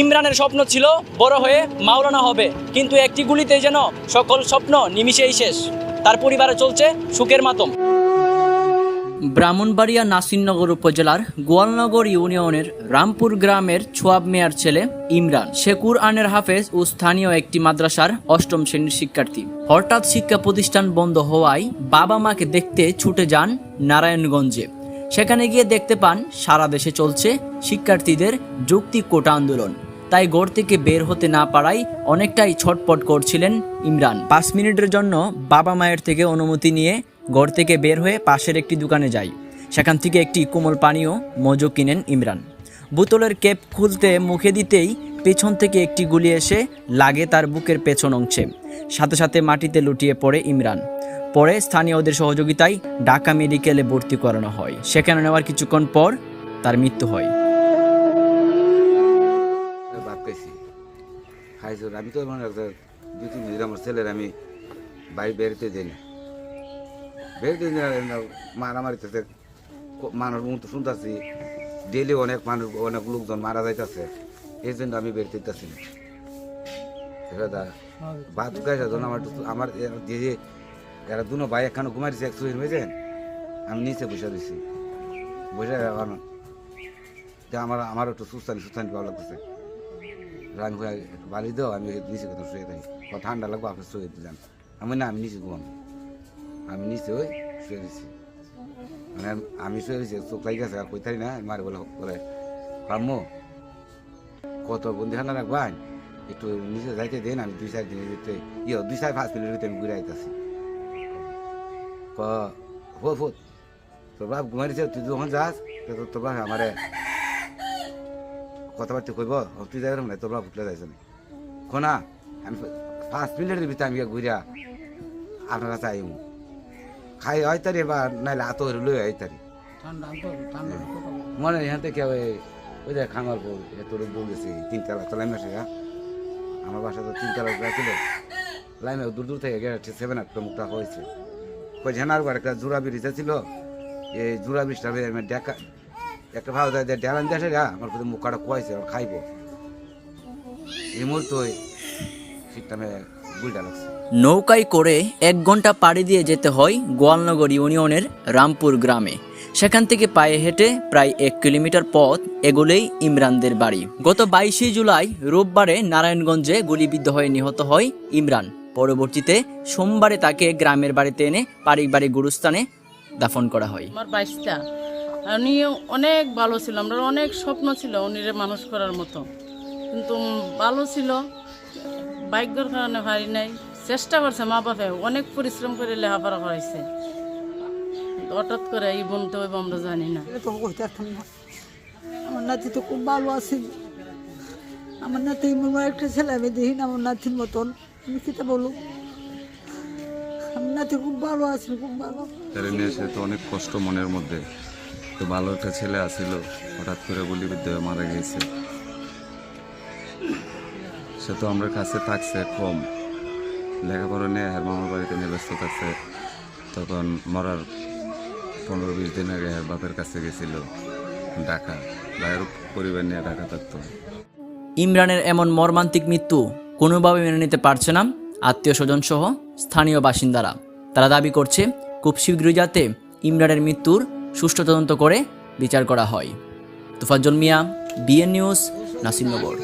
ইমরানের স্বপ্ন ছিল বড় হয়ে মাওলানা হবে, কিন্তু একটি গুলিতে যেন সকল স্বপ্ন নিমিশেই শেষ। তার পরিবারে চলছে সুখের মাতম। ব্রাহ্মণবাড়িয়া নাসিরনগর উপজেলার গোয়ালনগর ইউনিয়নের রামপুর গ্রামের ছোয়াব মেয়ার ছেলে ইমরান। সে কুরআনের হাফেজ ও স্থানীয় একটি মাদ্রাসার অষ্টম শ্রেণির শিক্ষার্থী। হঠাৎ শিক্ষা প্রতিষ্ঠান বন্ধ হওয়ায় বাবা মাকে দেখতে ছুটে যান নারায়ণগঞ্জে। সেখানে গিয়ে দেখতে পান, সারা দেশে চলছে শিক্ষার্থীদের যৌক্তিক কোটা আন্দোলন। তাই ঘর থেকে বের হতে না পারায় অনেকটাই ছটপট করছিলেন ইমরান। পাঁচ মিনিটের জন্য বাবা মায়ের থেকে অনুমতি নিয়ে ঘর থেকে বের হয়ে পাশের একটি দোকানে যায় সেখান থেকে একটি কোমল পানীয় মজো কিনেন ইমরান। বোতলের ক্যাপ খুলতে মুখে দিতেই পেছন থেকে একটি গুলি এসে লাগে তার বুকের পেছন অংশে। সাথে সাথে মাটিতে লুটিয়ে পড়ে ইমরান। পরে স্থানীয়দের সহযোগিতায় ঢাকা মেডিকেলে ভর্তি করানো হয়। সেখানে নেওয়ার কিছুক্ষণ পর তার মৃত্যু হয়। আমি তো মনে দুই তিন দিন আমার ছেলের আমি বাড়ি বেরোতে দিই না। বেরোতে দিই না মারামারিতে মানুষ মুখ তো শুনতেছি ডেলি অনেক মানুষ অনেক লোকজন মারা যাইতেছে এই জন্য আমি বেরোতে দিতেছি না। দা ভাত খাইছে যখন আমার আমার এ- যে যে এরা দুনো ভাই একখানে ঘুমাইছে এক সুইন হয়েছেন আমি নিচে বসে দিছি। বসে এখন তা আমার আমার একটু সুস্থানি সুস্থানি ভালো লাগতেছে। আমি বালি দাও, আমি নিচে কোথাও শুয়ে থাকি। ঠান্ডা লাগবো, আপনি শুয়ে দিলাম আমি না, আমি নিচে ঘুমাবো। আমি নিচে ওই শুয়ে দিছি। মানে আমি শুয়ে দিছি, চোখ লাগি গেছে আর কইতারি না, মারে বলে বলে কাম্মো কত বন্দি ঠান্ডা রাখবান? একটু নিচে যাইতে দেন, আমি দুই চার দিনের ভিতরে ইয়ে দুই চার পাঁচ মিনিটের ভিতরে আমি ঘুরে আইতাছি। ফুট তোর বাপ ঘুমাইছে, তুই যখন যাস তোর- তোর বাপ আমারে কথাবার্তা কইব তুই যাই না তোর বাপ উঠলে যাইছ না? খোনা আমি পাঁচ মিনিটের ভিতরে আমি ঘুরিয়া আপনার কাছে আইম খাই আইতারি বা নাইলে আত লই আইতারি মনে এখান থেকে ওই ওই যে খামার বউ তোর বউ গেছে তিনতলা তো লাইমে আসে আমার বাসা তো তিনতলা ছিল লাইমে দূর দূর থেকে গেছে সেভেন আট মুখটা হয়েছে কই ঝেনার ঘর একটা জোড়া ব্রিজ ছিল এই জোড়া ব্রিজটা আমি ডেকা একটা ভালো যায় ডেলান দেশে রা আমার কিন্তু মুখটা কুয়াইছে আমার খাইব। এই মুহূর্তে শীতটা গুলটা লাগছে। নৌকায় করে এক ঘণ্টা পাড়ি দিয়ে যেতে হয় গোয়ালনগর ইউনিয়নের রামপুর গ্রামে। সেখান থেকে পায়ে হেঁটে প্রায় এক কিলোমিটার পথ এগোলেই ইমরানদের বাড়ি। গত বাইশে জুলাই রোববারে নারায়ণগঞ্জে গুলিবিদ্ধ হয়ে নিহত হয় ইমরান। পরবর্তীতে সোমবারে তাকে গ্রামের বাড়িতে এনে পারিবারিক গুরুস্থানে দাফন করা হয়। আমার বাইশটা। উনি অনেক ভালো ছিল আমরা অনেক স্বপ্ন ছিল উনিরে মানুষ করার মতো। কিন্তু ভালো ছিল ভাগ্যর কারণে হারি নাই। চেষ্টা করছে মা বাপে অনেক পরিশ্রম করে লেখাপড়া করাইছে। হঠাৎ করে এই বনতে হইব আমরা জানি না। আমার নাতি তো খুব ভালো আছে আমার নাতি একটা ছেলে আমি দেখি না আমার নাতির মতন। আমি কিতা বলব? আমার নাতি খুব ভালো আছে খুব ভালো। তারে নিয়ে সে তো অনেক কষ্ট মনের মধ্যে। তো ভালো একটা ছেলে আসিল হঠাৎ করে গুলিবিদ্ধ হয়ে মারা গিয়েছে। সে তো আমার কাছে থাকছে কম। লেখাপড়া নিয়ে হের মামার বাড়িতে নিয়ে ব্যস্ত থাকছে। তখন মরার পনেরো বিশ দিন আগে হের বাপের কাছে গেছিল ঢাকা। ভাইয়ের পরিবার নিয়ে ঢাকা থাকতো। ইমরানের এমন মর্মান্তিক মৃত্যু কোনোভাবে মেনে নিতে পারছে না আত্মীয় স্বজন সহ স্থানীয় বাসিন্দারা। তারা দাবি করছে, খুব শীঘ্রই যাতে ইমরানের মৃত্যুর সুষ্ঠু তদন্ত করে বিচার করা হয়। Tofazzal Mia, BN news, Nasirnagar.